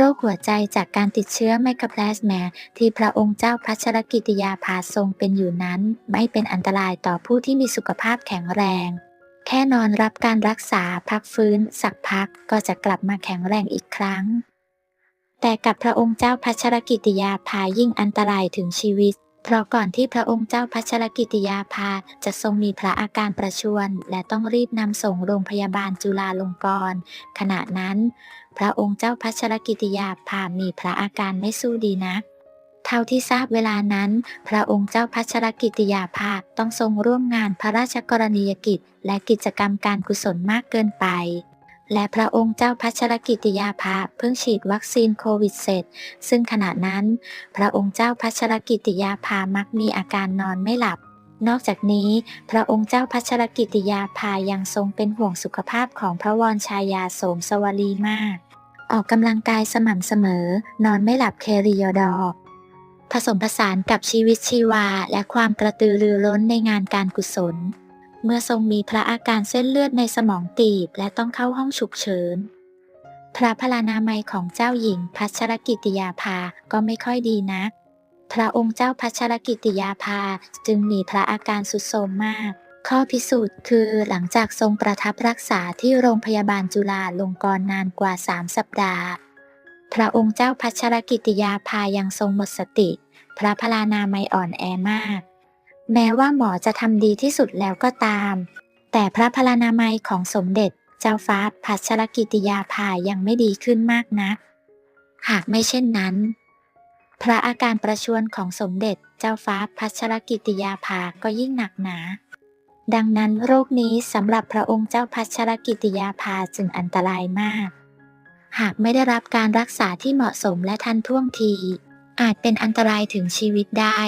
รคหัวใจจากการติดเชื้อไมโครพลาสมาที่พระองค์เจ้าพัชรกิติยาภาทรงเป็นอยู่นั้น ไม่เป็นอันตรายต่อผู้ที่มีสุขภาพแข็งแรง แค่นอนรับการรักษาพักฟื้น สักพักก็จะกลับมาแข็งแรงอีกครั้ง แต่กับพระองค์เจ้าพัชรกิติยาภายิ่งอันตรายถึงชีวิต เพราะก่อนที่พระองค์เจ้าพัชรกิติยาภาจะทรงมีพระอาการประชวรและต้องรีบนำส่งโรงพยาบาลจุฬาลงกรณ์ขณะนั้น พระองค์เจ้าพัชรกิติยาภามีพระอาการไม่สู้ดีนักเท่าที่ทราบเวลานั้น พระองค์เจ้าพัชรกิติยาภาต้องทรงร่วมงานพระราชกรณียกิจ และกิจกรรมการกุศลมากเกินไป และพระองค์เจ้าพัชรกิติยาภาเพิ่งฉีดวัคซีนโควิดเสร็จ ซึ่งขณะนั้น พระองค์เจ้าพัชรกิติยาภามักมีอาการนอนไม่หลับ นอกจากนี้ พระองค์เจ้าพัชรกิติยาภายังทรงเป็นห่วงสุขภาพของพระวรชายาโสมสวลีมาก ออกกำลังกายสม่ำเสมอ นอนไม่หลับเคริโยดอร์ผสมผสานกับชีวิตชีวาและความกระตือรือร้นในงานการกุศล เมื่อทรงมีพระอาการเส้นเลือดในสมองตีบและต้องเข้าห้องฉุกเฉิน พระพลานามัยของเจ้าหญิงพัชรกิติยาภาก็ไม่ค่อยดีนัก พระองค์เจ้าพัชรกิติยาภาจึงมีพระอาการสุดโทรมมาก ข้อพิสูจน์คือหลังจากทรงประทับรักษาที่โรงพยาบาลจุฬาลงกรณ์นานกว่า3สัปดาห์ พระองค์เจ้าพัชรกิติยาภายังทรงหมดสติ พระพลานามัยอ่อนแอมาก แม้ว่าหมอจะทำดีที่สุดแล้วก็ตาม แต่พระพลานามัยของสมเด็จเจ้าฟ้าพัชรกิติยาภายังไม่ดีขึ้นมากนัก หากไม่เช่นนั้น พระอาการประชวรของสมเด็จเจ้าฟ้าพัชรกิติยาภาก็ยิ่งหนักหนา ดังนั้นโรคนี้สำหรับพระองค์เจ้าพัชรกิติยาภาจึงอันตรายมาก หากไม่ได้รับการรักษาที่เหมาะสมและทันท่วงที อาจเป็นอันตรายถึงชีวิตได้